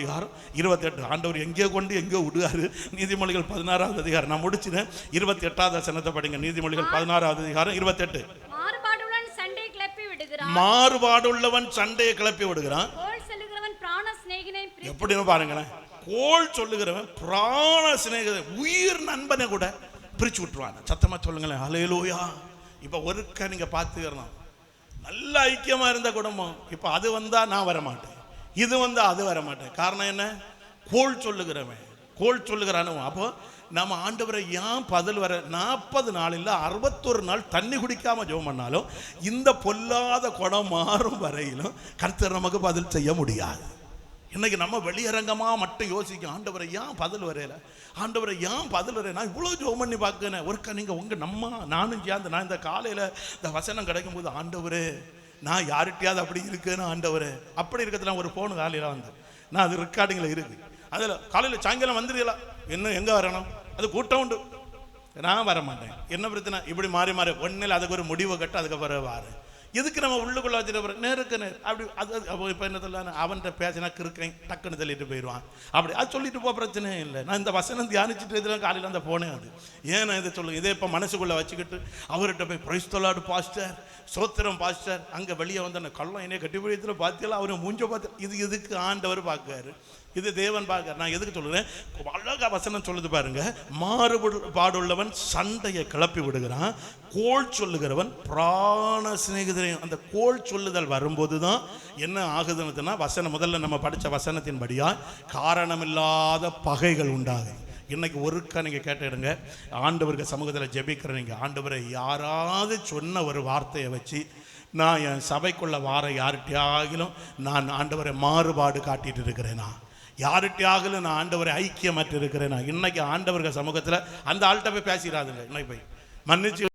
அதிகாரம் இருபத்தெட்டு. ஆண்டவர் எங்கேயோ கொண்டு எங்கேயோ விடுவாரு நீதிமொழிகள் பதினாறாவது அதிகாரம். நான் முடிச்சினேன் இருபத்தி எட்டாவது வசனத்தை படிங்க. நீதிமொழிகள் பதினாறாவது அதிகாரம் இருபத்தெட்டு. மாறுபாடுள்ளவன் சண்டையை கிளப்பி விடுகிறான். எப்படின்னு பாருங்களேன். கோல் சொல்லுகிறவன் பிராண சிநேகித உயிர் நண்பனை கூட பிரிச்சு விட்டுருவான். சத்தமா சொல்லுங்களேன். அலையலோயா இப்ப ஒருக்க நீங்க பார்த்துக்கிறோம் நல்ல ஐக்கியமா இருந்த குடும்பம். இப்ப அது வந்தா நான் வர மாட்டேன் இது வந்து அது வர மாட்டேன். காரணம் என்ன? கோல் சொல்லுகிறவன். கோல் சொல்லுகிறானவன் அப்போ நம்ம ஆண்டவரை ஏன் பதில் வர நாற்பது நாள் இல்லை அறுபத்தொரு நாள் தண்ணி குடிக்காமல் ஜெபம் பண்ணாலும் இந்த பொல்லாத குடம் மாறும் வரையிலும் கர்த்தர் நமக்கு பதில் செய்ய முடியாது. இன்னைக்கு நம்ம வெளியரங்கமாக மட்டும் யோசிக்கும் ஆண்டவரை ஏன் பதில் வரையில? ஆண்டவரை ஏன் பதில் வரைய நான் இவ்வளோ ஜோம் பண்ணி பார்க்கிறேன். ஒருக்கா நீங்கள் உங்கள் நம்ம நானும் சேர்ந்து நான் இந்த காலையில் இந்த வசனம் கிடைக்கும் போது ஆண்டவரே நான் யார்கிட்டயாவது அப்படி இருக்குன்னு ஆண்டவர். அப்படி இருக்கிறது ஒரு ஃபோன் காலையில் வந்து. நான் அது ரெக்கார்டிங்கில் இருக்கு. அதில் காலையில் சாயங்காலம் வந்துடுறீங்களா இன்னும் எங்கே வரணும்? அது கூட்டம் உண்டு. நான் வர மாட்டேன். என்ன பிரச்சனை? இப்படி மாறி மாறி ஒன்றில் அதுக்கு ஒரு முடிவை கட்டு அதுக்கப்புறம் வாரு எதுக்கு நம்ம உள்ளுக்குள்ள வச்சுட்டு நேருக்கு நேர். அப்படி அது இப்போ என்ன சொல்ல அவன்கிட்ட பேசினா கிருக்கேன் டக்குன்னு சொல்லிட்டு போயிடுவான். அப்படி அது சொல்லிட்டு போக பிரச்சனையே இல்லை. நான் இந்த வசனம் தியானிச்சுட்டு இதெல்லாம் காலையில் அந்த போனேன் அது. ஏன் நான் இதை சொல்லுங்க இதே இப்போ மனசுக்குள்ளே வச்சுக்கிட்டு அவர்கிட்ட போய் பிரைஸ் பாஸ்டர் சோத்திரம் பாஸ்டர் அங்கே வெளியே வந்த அந்த கள்ளம் என்னைய கட்டிப்பிடியத்தில் பார்த்தீங்களா அவரை மூஞ்ச பார்த்து இது எதுக்கு ஆண்டவர் பார்க்காரு இது தேவன் பார்க்க நான் எதுக்கு சொல்லுறேன் அழகா வசனம் சொல்லுது பாருங்க. மாறுபாடுள்ளவன் சண்டையை கிளப்பி விடுகிறான். கோல் சொல்லுகிறவன் பிராண சிநேகிதரையும் அந்த கோல் சொல்லுதல் வரும்போது தான் என்ன ஆகுதுன்னு வசனம் முதல்ல நம்ம படித்த வசனத்தின்படியாக காரணமில்லாத பகைகள் உண்டாகுது. இன்னைக்கு ஒருக்கா நீங்கள் கேட்டுடுங்க ஆண்டவருக்கு சமூகத்தில் ஜெபிக்கிற நீங்கள் ஆண்டவரை யாராவது சொன்ன ஒரு வார்த்தையை வச்சு நான் என் சபைக்குள்ள வார யார்கிட்டையாகிலும் நான் ஆண்டவரை மாறுபாடு காட்டிட்டு இருக்கிறேனா? யார்கிட்டயாகிலும் நான் ஆண்டவரை ஐக்கியமற்று இருக்கிறேனா? இன்னைக்கு ஆண்டவர்கள் சமூகத்தில் அந்த ஆள்கிட்ட போய் பேசிடாதுங்க. இன்னைக்கு போய். மன்னிச்சு